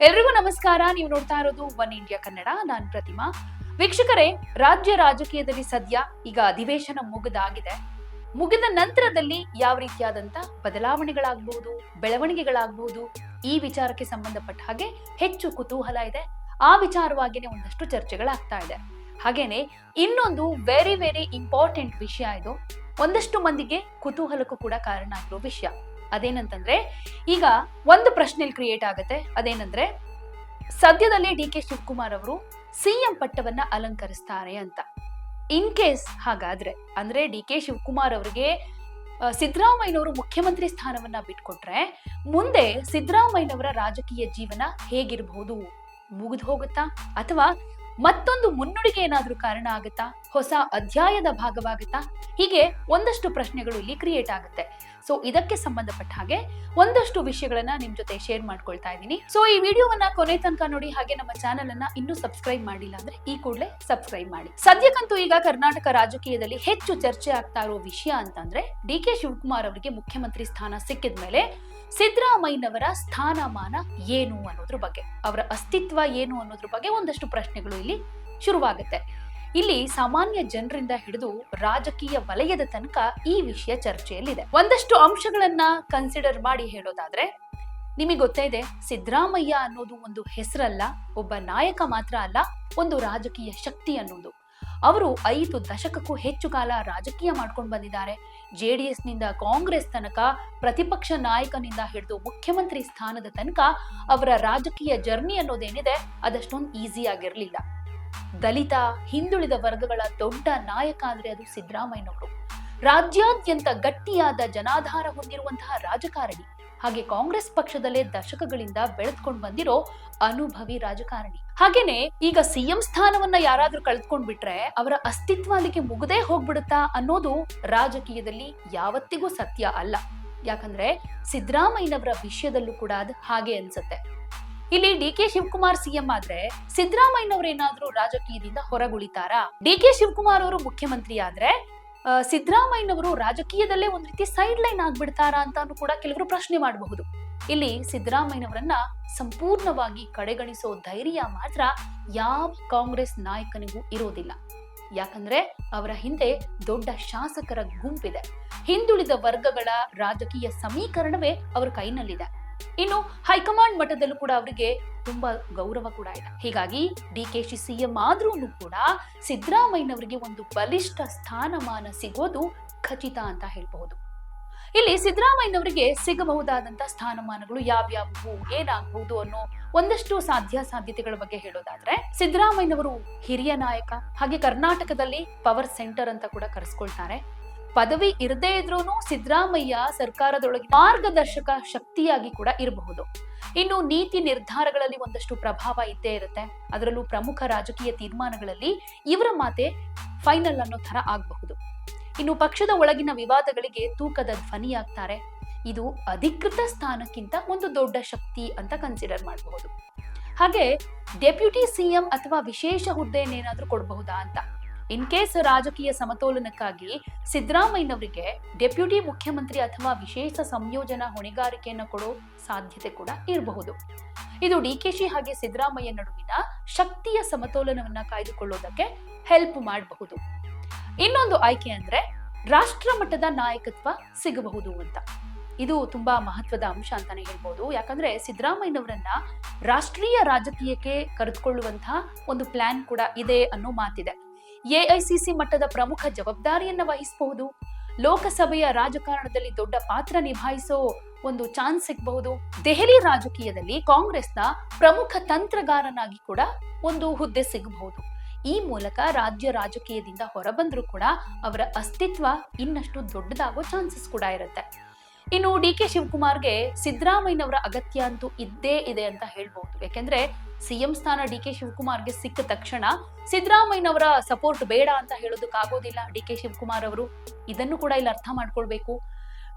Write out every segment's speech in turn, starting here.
ಎಲ್ರಿಗೂ ನಮಸ್ಕಾರ. ನೀವು ನೋಡ್ತಾ ಇರೋದು ಒನ್ ಇಂಡಿಯಾ ಕನ್ನಡ ನಾನು ಪ್ರತಿಮಾ. ವೀಕ್ಷಕರೇ, ರಾಜ್ಯ ರಾಜಕೀಯದಲ್ಲಿ ಸದ್ಯ ಈಗ ಅಧಿವೇಶನ ಮುಗಿದಾಗಿದೆ. ಮುಗಿದ ನಂತರದಲ್ಲಿ ಯಾವ ರೀತಿಯಾದಂತ ಬದಲಾವಣೆಗಳಾಗಬಹುದು ಬೆಳವಣಿಗೆಗಳಾಗಬಹುದು ಈ ವಿಚಾರಕ್ಕೆ ಸಂಬಂಧಪಟ್ಟ ಹಾಗೆ ಹೆಚ್ಚು ಕುತೂಹಲ ಇದೆ. ಆ ವಿಚಾರವಾಗಿನೇ ಒಂದಷ್ಟು ಚರ್ಚೆಗಳಾಗ್ತಾ ಇದೆ. ಹಾಗೇನೆ, ಇನ್ನೊಂದು ವೆರಿ ವೆರಿ ಇಂಪಾರ್ಟೆಂಟ್ ವಿಷಯ ಇದು. ಒಂದಷ್ಟು ಮಂದಿಗೆ ಕುತೂಹಲಕ್ಕೂ ಕೂಡ ಕಾರಣ ಆಗಿರೋ ವಿಷಯ. ಅದೇನಂತಂದ್ರೆ, ಈಗ ಒಂದು ಪ್ರಶ್ನೆ ಕ್ರಿಯೇಟ್ ಆಗುತ್ತೆ. ಅದೇನಂದ್ರೆ, ಸದ್ಯದಲ್ಲೇ ಡಿ ಕೆ ಶಿವಕುಮಾರ್ ಅವರು ಸಿಎಂ ಪಟ್ಟವನ್ನ ಅಲಂಕರಿಸ್ತಾರೆ ಅಂತ. ಇನ್ ಕೇಸ್ ಹಾಗಾದ್ರೆ, ಅಂದ್ರೆ ಡಿ ಕೆ ಶಿವಕುಮಾರ್ ಅವರಿಗೆ ಸಿದ್ದರಾಮಯ್ಯನವರು ಮುಖ್ಯಮಂತ್ರಿ ಸ್ಥಾನವನ್ನ ಬಿಟ್ಕೊಟ್ರೆ, ಮುಂದೆ ಸಿದ್ದರಾಮಯ್ಯನವರ ರಾಜಕೀಯ ಜೀವನ ಹೇಗಿರಬಹುದು? ಮುಗಿದು ಹೋಗುತ್ತಾ ಅಥವಾ ಮತ್ತೊಂದು ಮುನ್ನುಡಿಗೆ ಏನಾದ್ರೂ ಕಾರಣ ಆಗುತ್ತಾ? ಹೊಸ ಅಧ್ಯಾಯದ ಭಾಗವಾಗುತ್ತಾ? ಹೀಗೆ ಒಂದಷ್ಟು ಪ್ರಶ್ನೆಗಳು ಇಲ್ಲಿ ಕ್ರಿಯೇಟ್ ಆಗುತ್ತೆ. ಸೊ ಇದಕ್ಕೆ ಸಂಬಂಧಪಟ್ಟ ಹಾಗೆ ಒಂದಷ್ಟು ವಿಷಯಗಳನ್ನ ನಿಮ್ ಜೊತೆ ಶೇರ್ ಮಾಡ್ಕೊಳ್ತಾ ಇದ್ದೀನಿ. ಸೊ ಈ ವಿಡಿಯೋವನ್ನ ಕೊನೆ ತನಕ ನೋಡಿ ಹಾಗೆ ನಮ್ಮ ಚಾನೆಲ್ ಅನ್ನ ಇನ್ನೂ ಸಬ್ಸ್ಕ್ರೈಬ್ ಮಾಡಿಲ್ಲ ಅಂದ್ರೆ ಈ ಕೂಡಲೇ ಸಬ್ಸ್ಕ್ರೈಬ್ ಮಾಡಿ. ಸದ್ಯಕ್ಕಂತೂ ಈಗ ಕರ್ನಾಟಕ ರಾಜಕೀಯದಲ್ಲಿ ಹೆಚ್ಚು ಚರ್ಚೆ ಆಗ್ತಾ ಇರೋ ವಿಷಯ ಅಂತಂದ್ರೆ ಡಿ ಕೆ ಶಿವಕುಮಾರ್ ಅವರಿಗೆ ಮುಖ್ಯಮಂತ್ರಿ ಸ್ಥಾನ ಸಿಕ್ಕಿದ ಮೇಲೆ ಸಿದ್ದರಾಮಯ್ಯನವರ ಸ್ಥಾನಮಾನ ಏನು ಅನ್ನೋದ್ರ ಬಗ್ಗೆ, ಅವರ ಅಸ್ತಿತ್ವ ಏನು ಅನ್ನೋದ್ರ ಬಗ್ಗೆ ಒಂದಷ್ಟು ಪ್ರಶ್ನೆಗಳು ಇಲ್ಲಿ ಶುರುವಾಗುತ್ತೆ. ಇಲ್ಲಿ ಸಾಮಾನ್ಯ ಜನರಿಂದ ಹಿಡಿದು ರಾಜಕೀಯ ವಲಯದ ತನಕ ಈ ವಿಷಯ ಚರ್ಚೆಯಲ್ಲಿದೆ. ಒಂದಷ್ಟು ಅಂಶಗಳನ್ನ ಕನ್ಸಿಡರ್ ಮಾಡಿ ಹೇಳೋದಾದ್ರೆ, ನಿಮಗೆ ಗೊತ್ತೇ ಇದೆ, ಸಿದ್ದರಾಮಯ್ಯ ಅನ್ನೋದು ಒಂದು ಹೆಸರಲ್ಲ, ಒಬ್ಬ ನಾಯಕ ಮಾತ್ರ ಅಲ್ಲ, ಒಂದು ರಾಜಕೀಯ ಶಕ್ತಿ ಅನ್ನೋದು. ಅವರು ಐದು ದಶಕಕ್ಕೂ ಹೆಚ್ಚು ಕಾಲ ರಾಜಕೀಯ ಮಾಡ್ಕೊಂಡು ಬಂದಿದ್ದಾರೆ. ಜೆ ಡಿ ಎಸ್ನಿಂದ ಕಾಂಗ್ರೆಸ್ ತನಕ, ಪ್ರತಿಪಕ್ಷ ನಾಯಕನಿಂದ ಹಿಡಿದು ಮುಖ್ಯಮಂತ್ರಿ ಸ್ಥಾನದ ತನಕ ಅವರ ರಾಜಕೀಯ ಜರ್ನಿ ಅನ್ನೋದೇನಿದೆ, ಅದಷ್ಟೊಂದು ಈಸಿ ಆಗಿರ್ಲಿಲ್ಲ. ದಲಿತ, ಹಿಂದುಳಿದ ವರ್ಗಗಳ ದೊಡ್ಡ ನಾಯಕ ಅಂದ್ರೆ ಅದು ಸಿದ್ದರಾಮಯ್ಯನವರು. ರಾಜ್ಯಾದ್ಯಂತ ಗಟ್ಟಿಯಾದ ಜನಾಧಾರ ಹೊಂದಿರುವಂತಹ ರಾಜಕಾರಣಿ, ಹಾಗೆ ಕಾಂಗ್ರೆಸ್ ಪಕ್ಷದಲ್ಲೇ ದಶಕಗಳಿಂದ ಬೆಳೆದ್ಕೊಂಡು ಬಂದಿರೋ ಅನುಭವಿ ರಾಜಕಾರಣಿ. ಹಾಗೇನೆ ಈಗ ಸಿಎಂ ಸ್ಥಾನವನ್ನ ಯಾರಾದ್ರೂ ಕಳೆದ್ಕೊಂಡ್ ಬಿಟ್ರೆ ಅವರ ಅಸ್ತಿತ್ವ ಅಲ್ಲಿಗೆ ಮುಗದೇ ಹೋಗ್ಬಿಡುತ್ತಾ ಅನ್ನೋದು ರಾಜಕೀಯದಲ್ಲಿ ಯಾವತ್ತಿಗೂ ಸತ್ಯ ಅಲ್ಲ. ಯಾಕಂದ್ರೆ ಸಿದ್ದರಾಮಯ್ಯನವರ ವಿಷಯದಲ್ಲೂ ಕೂಡ ಅದು ಹಾಗೆ ಅನ್ಸುತ್ತೆ. ಇಲ್ಲಿ ಡಿ ಕೆ ಶಿವಕುಮಾರ್ ಸಿಎಂ ಆದ್ರೆ ಸಿದ್ದರಾಮಯ್ಯನವರೇನಾದ್ರೂ ರಾಜಕೀಯದಿಂದ ಹೊರಗುಳಿತಾರಾ? ಡಿ ಕೆ ಶಿವಕುಮಾರ್ ಅವರು ಮುಖ್ಯಮಂತ್ರಿ ಆದ್ರೆ ಸಿದ್ದರಾಮಯ್ಯನವರು ರಾಜಕೀಯದಲ್ಲೇ ಒಂದ್ ರೀತಿ ಸೈಡ್ ಲೈನ್ ಆಗ್ಬಿಡ್ತಾರಾ ಅಂತಾನು ಕೂಡ ಕೆಲವರು ಪ್ರಶ್ನೆ ಮಾಡಬಹುದು. ಇಲ್ಲಿ ಸಿದ್ದರಾಮಯ್ಯನವರನ್ನ ಸಂಪೂರ್ಣವಾಗಿ ಕಡೆಗಣಿಸೋ ಧೈರ್ಯ ಮಾತ್ರ ಯಾವ ಕಾಂಗ್ರೆಸ್ ನಾಯಕನಿಗೂ ಇರೋದಿಲ್ಲ. ಯಾಕಂದ್ರೆ ಅವರ ಹಿಂದೆ ದೊಡ್ಡ ಶಾಸಕರ ಗುಂಪಿದೆ. ಹಿಂದುಳಿದ ವರ್ಗಗಳ ರಾಜಕೀಯ ಸಮೀಕರಣವೇ ಅವರ ಕೈನಲ್ಲಿದೆ. ಇನ್ನು ಹೈಕಮಾಂಡ್ ಮಟ್ಟದಲ್ಲೂ ಕೂಡ ಅವರಿಗೆ ತುಂಬಾ ಗೌರವ ಕೂಡ ಇದೆ. ಹೀಗಾಗಿ ಡಿ ಕೆ ಶಿ ಸಿಎಂ ಆದ್ರೂ ಕೂಡ ಸಿದ್ದರಾಮಯ್ಯನವರಿಗೆ ಒಂದು ಬಲಿಷ್ಠ ಸ್ಥಾನಮಾನ ಸಿಗೋದು ಖಚಿತ ಅಂತ ಹೇಳ್ಬಹುದು. ಇಲ್ಲಿ ಸಿದ್ದರಾಮಯ್ಯನವರಿಗೆ ಸಿಗಬಹುದಾದಂತಹ ಸ್ಥಾನಮಾನಗಳು ಯಾವ್ಯಾವು, ಏನಾಗಬಹುದು ಅನ್ನೋ ಒಂದಷ್ಟು ಸಾಧ್ಯ ಸಾಧ್ಯತೆಗಳ ಬಗ್ಗೆ ಹೇಳೋದಾದ್ರೆ, ಸಿದ್ದರಾಮಯ್ಯನವರು ಹಿರಿಯ ನಾಯಕ, ಹಾಗೆ ಕರ್ನಾಟಕದಲ್ಲಿ ಪವರ್ ಸೆಂಟರ್ ಅಂತ ಕೂಡ ಕರೆಸ್ಕೊಳ್ತಾರೆ. ಪದವಿ ಇರದೇ ಇದ್ರೂನು ಸಿದ್ದರಾಮಯ್ಯ ಸರ್ಕಾರದೊಳಗೆ ಮಾರ್ಗದರ್ಶಕ ಶಕ್ತಿಯಾಗಿ ಕೂಡ ಇರಬಹುದು. ಇನ್ನು ನೀತಿ ನಿರ್ಧಾರಗಳಲ್ಲಿ ಒಂದಷ್ಟು ಪ್ರಭಾವ ಇದ್ದೇ ಇರುತ್ತೆ. ಅದರಲ್ಲೂ ಪ್ರಮುಖ ರಾಜಕೀಯ ತೀರ್ಮಾನಗಳಲ್ಲಿ ಇವರ ಮಾತೆ ಫೈನಲ್ ಅನ್ನೋ ತರ ಆಗಬಹುದು. ಇನ್ನು ಪಕ್ಷದ ಒಳಗಿನ ವಿವಾದಗಳಿಗೆ ತೂಕದ ಧ್ವನಿಯಾಗ್ತಾರೆ ಇದು ಅಧಿಕೃತ ಸ್ಥಾನಕ್ಕಿಂತ ಒಂದು ದೊಡ್ಡ ಶಕ್ತಿ ಅಂತ ಕನ್ಸಿಡರ್ ಮಾಡಬಹುದು. ಹಾಗೆ ಡೆಪ್ಯೂಟಿ ಸಿಎಂ ಅಥವಾ ವಿಶೇಷ ಹುದ್ದೆಯನ್ನೇನಾದ್ರೂ ಕೊಡಬಹುದಾ ಅಂತ? ಇನ್ ಕೇಸ್ ರಾಜಕೀಯ ಸಮತೋಲನಕ್ಕಾಗಿ ಸಿದ್ದರಾಮಯ್ಯನವರಿಗೆ ಡೆಪ್ಯೂಟಿ ಮುಖ್ಯಮಂತ್ರಿ ಅಥವಾ ವಿಶೇಷ ಸಂಯೋಜನಾ ಹೊಣೆಗಾರಿಕೆಯನ್ನು ಕೊಡೋ ಸಾಧ್ಯತೆ ಕೂಡ ಇರಬಹುದು. ಇದು ಡಿಕೆಶಿ ಹಾಗೆ ಸಿದ್ದರಾಮಯ್ಯ ನಡುವಿನ ಶಕ್ತಿಯ ಸಮತೋಲನವನ್ನ ಕಾಯ್ದುಕೊಳ್ಳೋದಕ್ಕೆ ಹೆಲ್ಪ್ ಮಾಡಬಹುದು. ಇನ್ನೊಂದು ಆಯ್ಕೆ ಅಂದ್ರೆ ರಾಷ್ಟ್ರ ಮಟ್ಟದ ನಾಯಕತ್ವ ಸಿಗಬಹುದು ಅಂತ. ಇದು ತುಂಬಾ ಮಹತ್ವದ ಅಂಶ ಅಂತಾನೆ ಹೇಳ್ಬೋದು. ಯಾಕಂದ್ರೆ ಸಿದ್ದರಾಮಯ್ಯನವರನ್ನ ರಾಷ್ಟ್ರೀಯ ರಾಜಕೀಯಕ್ಕೆ ಕರೆದುಕೊಳ್ಳುವಂತಹ ಒಂದು ಪ್ಲಾನ್ ಕೂಡ ಇದೆ ಅನ್ನೋ ಮಾತಿದೆ. ಎಐಸಿಸಿ ಮಟ್ಟದ ಪ್ರಮುಖ ಜವಾಬ್ದಾರಿಯನ್ನು ವಹಿಸಬಹುದು. ಲೋಕಸಭೆಯ ರಾಜಕಾರಣದಲ್ಲಿ ದೊಡ್ಡ ಪಾತ್ರ ನಿಭಾಯಿಸೋ ಒಂದು ಚಾನ್ಸ್ ಸಿಗಬಹುದು. ದೆಹಲಿ ರಾಜಕೀಯದಲ್ಲಿ ಕಾಂಗ್ರೆಸ್ನ ಪ್ರಮುಖ ತಂತ್ರಗಾರನಾಗಿ ಕೂಡ ಒಂದು ಹುದ್ದೆ ಸಿಗಬಹುದು. ಈ ಮೂಲಕ ರಾಜ್ಯ ರಾಜಕೀಯದಿಂದ ಹೊರಬಂದ್ರೂ ಕೂಡ ಅವರ ಅಸ್ತಿತ್ವ ಇನ್ನಷ್ಟು ದೊಡ್ಡದಾಗೋ ಚಾನ್ಸಸ್ ಕೂಡ ಇರುತ್ತೆ. ಇನ್ನು ಡಿ ಕೆ ಶಿವಕುಮಾರ್ಗೆ ಸಿದ್ದರಾಮಯ್ಯನವರ ಅಗತ್ಯ ಅಂತೂ ಇದ್ದೇ ಇದೆ ಅಂತ ಹೇಳ್ಬಹುದು. ಯಾಕೆಂದ್ರೆ ಸಿಎಂ ಸ್ಥಾನ ಡಿ ಕೆ ಶಿವಕುಮಾರ್ಗೆ ಸಿಕ್ಕ ತಕ್ಷಣ ಸಿದ್ದರಾಮಯ್ಯನವರ ಸಪೋರ್ಟ್ ಬೇಡ ಅಂತ ಹೇಳೋದಕ್ಕಾಗೋದಿಲ್ಲ ಡಿ ಕೆ ಶಿವಕುಮಾರ್ ಅವರು ಇದನ್ನು ಕೂಡ ಇಲ್ಲಿ ಅರ್ಥ ಮಾಡ್ಕೊಳ್ಬೇಕು.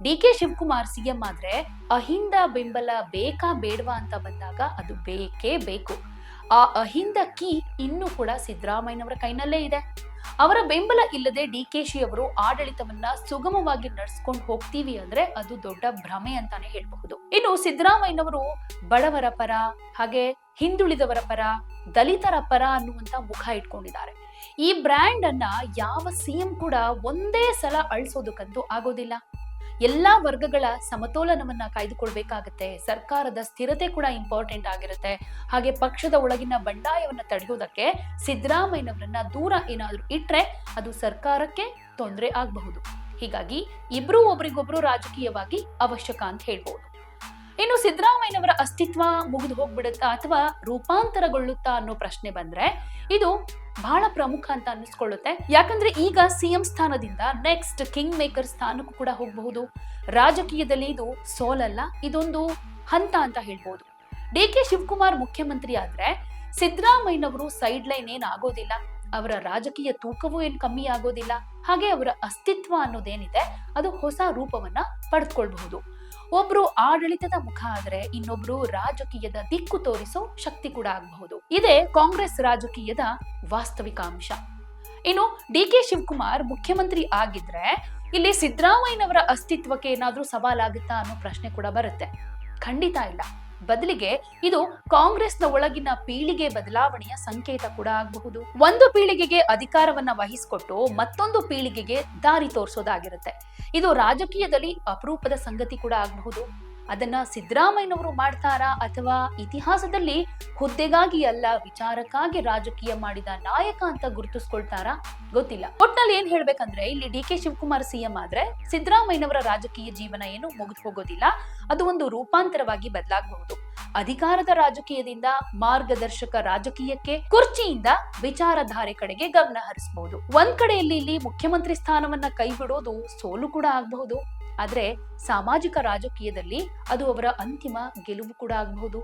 ಡಿ ಕೆ ಶಿವಕುಮಾರ್ ಸಿಎಂ ಆದ್ರೆ ಅಹಿಂದ ಬೆಂಬಲ ಬೇಕಾ ಬೇಡವಾ ಅಂತ ಬಂದಾಗ ಅದು ಬೇಕೇ ಬೇಕು. ಆ ಅಹಿಂದ ಕೀ ಇನ್ನೂ ಕೂಡ ಸಿದ್ದರಾಮಯ್ಯನವರ ಕೈನಲ್ಲೇ ಇದೆ. ಅವರ ಬೆಂಬಲ ಇಲ್ಲದೆ ಡಿ ಕೆ ಶಿ ಅವರು ಆಡಳಿತವನ್ನ ಸುಗಮವಾಗಿ ನಡ್ಸ್ಕೊಂಡು ಹೋಗ್ತೀವಿ ಅಂದ್ರೆ ಅದು ದೊಡ್ಡ ಭ್ರಮೆ ಅಂತಾನೆ ಹೇಳಬಹುದು. ಇನ್ನು ಸಿದ್ದರಾಮಯ್ಯನವರು ಬಡವರ ಪರ ಹಾಗೆ ಹಿಂದುಳಿದವರ ಪರ, ದಲಿತರ ಪರ ಅನ್ನುವಂತ ಮುಖ ಇಟ್ಕೊಂಡಿದ್ದಾರೆ. ಈ ಬ್ರ್ಯಾಂಡ್ ಅನ್ನ ಯಾವ ಸಿಎಂ ಕೂಡ ಒಂದೇ ಸಲ ಅಳಿಸೋದಕ್ಕಂತೂ ಆಗೋದಿಲ್ಲ. ಎಲ್ಲಾ ವರ್ಗಗಳ ಸಮತೋಲನವನ್ನ ಕಾಯ್ದುಕೊಳ್ಬೇಕಾಗತ್ತೆ. ಸರ್ಕಾರದ ಸ್ಥಿರತೆ ಕೂಡ ಇಂಪಾರ್ಟೆಂಟ್ ಆಗಿರುತ್ತೆ. ಹಾಗೆ ಪಕ್ಷದ ಒಳಗಿನ ಬಂಡಾಯವನ್ನ ತಡೆಯೋದಕ್ಕೆ ಸಿದ್ದರಾಮಯ್ಯನವರನ್ನ ದೂರ ಏನಾದ್ರೂ ಇಟ್ರೆ ಅದು ಸರ್ಕಾರಕ್ಕೆ ತೊಂದರೆ ಆಗಬಹುದು. ಹೀಗಾಗಿ ಇಬ್ರು ಒಬ್ರಿಗೊಬ್ರು ರಾಜಕೀಯವಾಗಿ ಅವಶ್ಯಕ ಅಂತ ಹೇಳ್ಬೋದು. ಇನ್ನು ಸಿದ್ದರಾಮಯ್ಯನವರ ಅಸ್ತಿತ್ವ ಮುಗಿದು ಹೋಗ್ಬಿಡುತ್ತಾ ಅಥವಾ ರೂಪಾಂತರಗೊಳ್ಳುತ್ತಾ ಅನ್ನೋ ಪ್ರಶ್ನೆ ಬಂದ್ರೆ ಇದು ಬಹಳ ಪ್ರಮುಖ ಅಂತ ಅನ್ನಿಸ್ಕೊಳ್ಳುತ್ತೆ. ಯಾಕಂದ್ರೆ ಈಗ ಸಿಎಂ ಸ್ಥಾನದಿಂದ ನೆಕ್ಸ್ಟ್ ಕಿಂಗ್ ಮೇಕರ್ ಸ್ಥಾನಕ್ಕೂ ಕೂಡ ಹೋಗಬಹುದು. ರಾಜಕೀಯದಲ್ಲಿ ಇದು ಸೋಲಲ್ಲ, ಇದೊಂದು ಹಂತ ಅಂತ ಹೇಳ್ಬೋದು. ಡಿ ಕೆ ಶಿವಕುಮಾರ್ ಮುಖ್ಯಮಂತ್ರಿ ಆದ್ರೆ ಸಿದ್ದರಾಮಯ್ಯನವರು ಸೈಡ್ ಲೈನ್ ಏನ್ ಆಗೋದಿಲ್ಲ. ಅವರ ರಾಜಕೀಯ ತೂಕವೂ ಏನು ಕಮ್ಮಿ ಆಗೋದಿಲ್ಲ. ಹಾಗೆ ಅವರ ಅಸ್ತಿತ್ವ ಅನ್ನೋದೇನಿದೆ, ಅದು ಹೊಸ ರೂಪವನ್ನ ಪಡೆದುಕೊಳ್ಬಹುದು. ಒಬ್ರು ಆಡಳಿತದ ಮುಖ ಆದರೆ ಇನ್ನೊಬ್ರು ರಾಜಕೀಯದ ದಿಕ್ಕು ತೋರಿಸೋ ಶಕ್ತಿ ಕೂಡ ಆಗಬಹುದು. ಇದೇ ಕಾಂಗ್ರೆಸ್ ರಾಜಕೀಯದ ವಾಸ್ತವಿಕ ಅಂಶ. ಇನ್ನು ಡಿ ಕೆ ಶಿವಕುಮಾರ್ ಮುಖ್ಯಮಂತ್ರಿ ಆಗಿದ್ರೆ ಇಲ್ಲಿ ಸಿದ್ದರಾಮಯ್ಯನವರ ಅಸ್ತಿತ್ವಕ್ಕೆ ಏನಾದ್ರೂ ಸವಾಲಾಗುತ್ತಾ ಅನ್ನೋ ಪ್ರಶ್ನೆ ಕೂಡ ಬರುತ್ತೆ. ಖಂಡಿತ ಇಲ್ಲ. ಬದಲಿಗೆ ಇದು ಕಾಂಗ್ರೆಸ್ನ ಒಳಗಿನ ಪೀಳಿಗೆ ಬದಲಾವಣೆಯ ಸಂಕೇತ ಕೂಡ ಆಗಬಹುದು. ಒಂದು ಪೀಳಿಗೆಗೆ ಅಧಿಕಾರವನ್ನ ವಹಿಸಿಕೊಟ್ಟು ಮತ್ತೊಂದು ಪೀಳಿಗೆಗೆ ದಾರಿ ತೋರಿಸೋದಾಗಿರುತ್ತೆ. ಇದು ರಾಜಕೀಯದಲ್ಲಿ ಅಪರೂಪದ ಸಂಗತಿ ಕೂಡ ಆಗಬಹುದು. ಅದನ್ನ ಸಿದ್ದರಾಮಯ್ಯನವರು ಮಾಡ್ತಾರಾ ಅಥವಾ ಇತಿಹಾಸದಲ್ಲಿ ಹುದ್ದೆಗಾಗಿ ಅಲ್ಲ, ವಿಚಾರಕ್ಕಾಗಿ ರಾಜಕೀಯ ಮಾಡಿದ ನಾಯಕ ಅಂತ ಗುರುತಿಸ್ಕೊಳ್ತಾರಾ ಗೊತ್ತಿಲ್ಲ. ಒಟ್ನಲ್ಲಿ ಏನ್ ಹೇಳ್ಬೇಕಂದ್ರೆ, ಇಲ್ಲಿ ಡಿ ಕೆ ಶಿವಕುಮಾರ್ ಸಿಎಂ ಆದ್ರೆ ಸಿದ್ದರಾಮಯ್ಯನವರ ರಾಜಕೀಯ ಜೀವನ ಏನು ಮುಗಿದು ಹೋಗೋದಿಲ್ಲ. ಅದು ಒಂದು ರೂಪಾಂತರವಾಗಿ ಬದಲಾಗಬಹುದು. ಅಧಿಕಾರದ ರಾಜಕೀಯದಿಂದ ಮಾರ್ಗದರ್ಶಕ ರಾಜಕೀಯಕ್ಕೆ ಕುರ್ಚಿಯಿಂದ ವಿಚಾರಧಾರೆ ಕಡೆಗೆ ಗಮನ ಹರಿಸಬಹುದು. ಒಂದ್ ಕಡೆಯಲ್ಲಿ ಇಲ್ಲಿ ಮುಖ್ಯಮಂತ್ರಿ ಸ್ಥಾನವನ್ನ ಕೈ ಬಿಡೋದು ಸೋಲು ಕೂಡ ಆಗಬಹುದು. ಆದ್ರೆ ಸಾಮಾಜಿಕ ರಾಜಕೀಯದಲ್ಲಿ ಅದು ಅವರ ಅಂತಿಮ ಗೆಲುವು ಕೂಡ ಆಗಬಹುದು.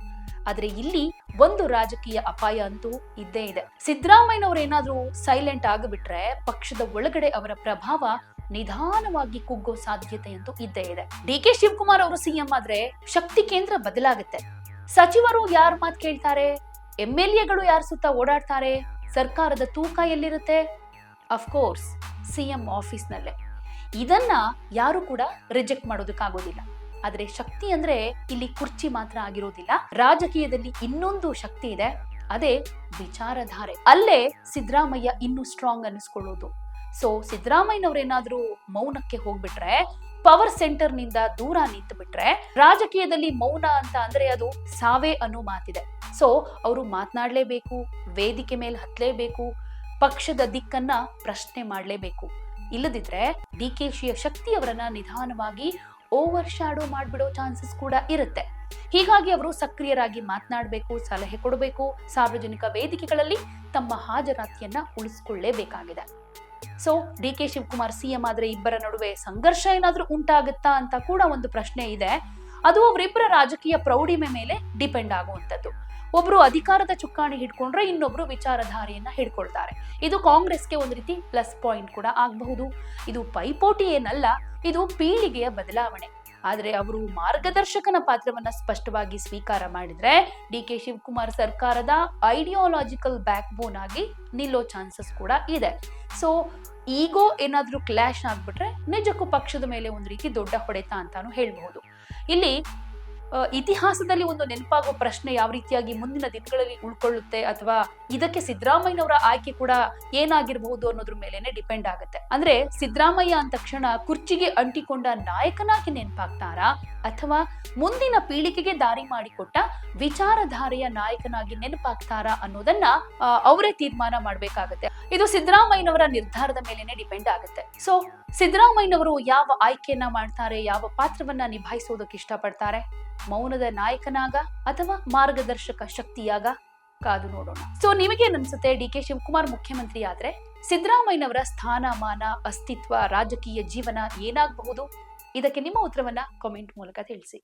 ಆದ್ರೆ ಇಲ್ಲಿ ಒಂದು ರಾಜಕೀಯ ಅಪಾಯ ಅಂತೂ ಇದ್ದೇ ಇದೆ. ಸಿದ್ದರಾಮಯ್ಯನವರು ಏನಾದ್ರೂ ಸೈಲೆಂಟ್ ಆಗಿಬಿಟ್ರೆ ಪಕ್ಷದ ಒಳಗಡೆ ಅವರ ಪ್ರಭಾವ ನಿಧಾನವಾಗಿ ಕುಗ್ಗೋ ಸಾಧ್ಯತೆ ಅಂತೂ ಇದ್ದೇ ಇದೆ. ಡಿ ಕೆ ಶಿವಕುಮಾರ್ ಅವರು ಸಿಎಂ ಆದ್ರೆ ಶಕ್ತಿ ಕೇಂದ್ರ ಬದಲಾಗುತ್ತೆ. ಸಚಿವರು ಯಾರ ಮಾತು ಕೇಳ್ತಾರೆ? ಎಂ ಎಲ್ ಎಗಳು ಯಾರ ಸುತ್ತ ಓಡಾಡ್ತಾರೆ? ಸರ್ಕಾರದ ತೂಕ ಎಲ್ಲಿರುತ್ತೆ? ಅಫ್ಕೋರ್ಸ್ ಸಿಎಂ ಆಫೀಸ್ನಲ್ಲೇ ಇದನ್ನ ಯಾರು ಕೂಡ ರಿಜೆಕ್ಟ್ ಮಾಡೋದಕ್ಕಾಗೋದಿಲ್ಲ. ಆದ್ರೆ ಶಕ್ತಿ ಅಂದ್ರೆ ಇಲ್ಲಿ ಕುರ್ಚಿ ಮಾತ್ರ ಆಗಿರೋದಿಲ್ಲ. ರಾಜಕೀಯದಲ್ಲಿ ಇನ್ನೊಂದು ಶಕ್ತಿ ಇದೆ. ಅದೇ ವಿಚಾರಧಾರೆ. ಅಲ್ಲೇ ಸಿದ್ದರಾಮಯ್ಯ ಇನ್ನೂ ಸ್ಟ್ರಾಂಗ್ ಅನ್ನಿಸ್ಕೊಳ್ಳೋದು. ಸೊ ಸಿದ್ದರಾಮಯ್ಯನವ್ರೇನಾದ್ರೂ ಮೌನಕ್ಕೆ ಹೋಗ್ಬಿಟ್ರೆ ಪವರ್ ಸೆಂಟರ್ನಿಂದ ದೂರ ನಿಂತು ಬಿಟ್ರೆ ರಾಜಕೀಯದಲ್ಲಿ ಮೌನ ಅಂತ ಅಂದ್ರೆ ಅದು ಸಾವೇ ಅನ್ನೋ ಮಾತಿದೆ. ಸೊ ಅವರು ಮಾತನಾಡಲೇಬೇಕು, ವೇದಿಕೆ ಮೇಲೆ ಹತ್ತಲೇಬೇಕು ಪಕ್ಷದ ದಿಕ್ಕನ್ನ ಪ್ರಶ್ನೆ ಮಾಡಲೇಬೇಕು. ಇಲ್ಲದಿದ್ರೆ ಡಿ ಕೆ ಶಿಯ ಶಕ್ತಿ ಅವರನ್ನ ನಿಧಾನವಾಗಿ ಓವರ್ ಶಾಡೋ ಮಾಡಿಬಿಡೋ ಚಾನ್ಸಸ್ ಕೂಡ ಇರುತ್ತೆ. ಹೀಗಾಗಿ ಅವರು ಸಕ್ರಿಯರಾಗಿ ಮಾತನಾಡಬೇಕು, ಸಲಹೆ ಕೊಡಬೇಕು. ಸಾರ್ವಜನಿಕ ವೇದಿಕೆಗಳಲ್ಲಿ ತಮ್ಮ ಹಾಜರಾತಿಯನ್ನ ಉಳಿಸ್ಕೊಳ್ಳೇಬೇಕಾಗಿದೆ. So D K Shivakumar CM ಆದ್ರೆ ಇಬ್ಬರ ನಡುವೆ ಸಂಘರ್ಷ ಏನಾದ್ರೂ ಉಂಟಾಗುತ್ತಾ ಅಂತ ಕೂಡ ಒಂದು ಪ್ರಶ್ನೆ ಇದೆ. ಅದು ಅವರಿಬ್ಬರ ರಾಜಕೀಯ ಪ್ರೌಢಿಮೆ ಮೇಲೆ ಡಿಪೆಂಡ್ ಆಗುವಂತದ್ದು ಒಬ್ರು ಅಧಿಕಾರದ ಚುಕ್ಕಾಣಿ ಹಿಡ್ಕೊಂಡ್ರೆ ಇನ್ನೊಬ್ರು ವಿಚಾರಧಾರೆಯನ್ನ ಹಿಡ್ಕೊಳ್ತಾರೆ. ಇದು ಕಾಂಗ್ರೆಸ್ಗೆ ಒಂದು ರೀತಿ ಪ್ಲಸ್ ಪಾಯಿಂಟ್ ಕೂಡ ಆಗಬಹುದು. ಇದು ಪೈಪೋಟಿ ಏನಲ್ಲ, ಇದು ಪೀಳಿಗೆಯ ಬದಲಾವಣೆ. ಆದರೆ ಅವರು ಮಾರ್ಗದರ್ಶಕನ ಪಾತ್ರವನ್ನ ಸ್ಪಷ್ಟವಾಗಿ ಸ್ವೀಕಾರ ಮಾಡಿದ್ರೆ ಡಿ ಕೆ ಶಿವಕುಮಾರ್ ಸರ್ಕಾರದ ಐಡಿಯಾಲಜಿಕಲ್ ಬ್ಯಾಕ್ ಬೋನ್ ಆಗಿ ನಿಲ್ಲೋ ಚಾನ್ಸಸ್ ಕೂಡ ಇದೆ. ಸೊ, ಈಗೋ ಏನಾದ್ರೂ ಕ್ಲಾಶ್ ಆಗ್ಬಿಟ್ರೆ ನಿಜಕ್ಕೂ ಪಕ್ಷದ ಮೇಲೆ ಒಂದು ರೀತಿ ದೊಡ್ಡ ಹೊಡೆತ ಅಂತಾನು ಹೇಳ್ಬಹುದು. ಇಲ್ಲಿ ಇತಿಹಾಸದಲ್ಲಿ ಒಂದು ನೆನಪಾಗುವ ಪ್ರಶ್ನೆ ಯಾವ ರೀತಿಯಾಗಿ ಮುಂದಿನ ದಿನಗಳಲ್ಲಿ ಉಳ್ಕೊಳ್ಳುತ್ತೆ ಅಥವಾ ಇದಕ್ಕೆ ಸಿದ್ದರಾಮಯ್ಯನವರ ಆಯ್ಕೆ ಕೂಡ ಏನಾಗಿರಬಹುದು ಅನ್ನೋದ್ರ ಮೇಲೆನೆ ಡಿಪೆಂಡ್ ಆಗುತ್ತೆ. ಅಂದ್ರೆ ಸಿದ್ದರಾಮಯ್ಯ ಅಂದ ತಕ್ಷಣ ಕುರ್ಚಿಗೆ ಅಂಟಿಕೊಂಡ ನಾಯಕನಾಗಿ ನೆನಪಾಗ್ತಾರಾ? ಅಥವಾ ಮುಂದಿನ ಪೀಳಿಗೆಗೆ ದಾರಿ ಮಾಡಿಕೊಟ್ಟ ವಿಚಾರಧಾರೆಯ ನಾಯಕನಾಗಿ ನೆನಪಾಗ್ತಾರಾ ಅನ್ನೋದನ್ನ ಅವರೇ ತೀರ್ಮಾನ ಮಾಡ್ಬೇಕಾಗತ್ತೆ. ಇದು ಸಿದ್ದರಾಮಯ್ಯನವರ ನಿರ್ಧಾರದ ಮೇಲೆನೆ ಡಿಪೆಂಡ್ ಆಗುತ್ತೆ. ಸೊ ಸಿದ್ದರಾಮಯ್ಯನವರು ಯಾವ ಆಯ್ಕೆಯನ್ನ ಮಾಡ್ತಾರೆ, ಯಾವ ಪಾತ್ರವನ್ನ ನಿಭಾಯಿಸೋದಕ್ಕೆ ಇಷ್ಟಪಡ್ತಾರೆ? ಮೌನದ ನಾಯಕನಾಗ ಅಥವಾ ಮಾರ್ಗದರ್ಶಕ ಶಕ್ತಿಯಾಗ? ಕಾದು ನೋಡೋಣ. ಸೊ ನಿಮಗೆ ಅನ್ಸುತ್ತೆ ಡಿ ಕೆ ಶಿವಕುಮಾರ್ ಮುಖ್ಯಮಂತ್ರಿ ಆದ್ರೆ ಸಿದ್ದರಾಮಯ್ಯನವರ ಸ್ಥಾನಮಾನ, ಅಸ್ತಿತ್ವ, ರಾಜಕೀಯ ಜೀವನ ಏನಾಗಬಹುದು? ಇದಕ್ಕೆ ನಿಮ್ಮ ಉತ್ತರವನ್ನ ಕಾಮೆಂಟ್ ಮೂಲಕ ತಿಳಿಸಿ.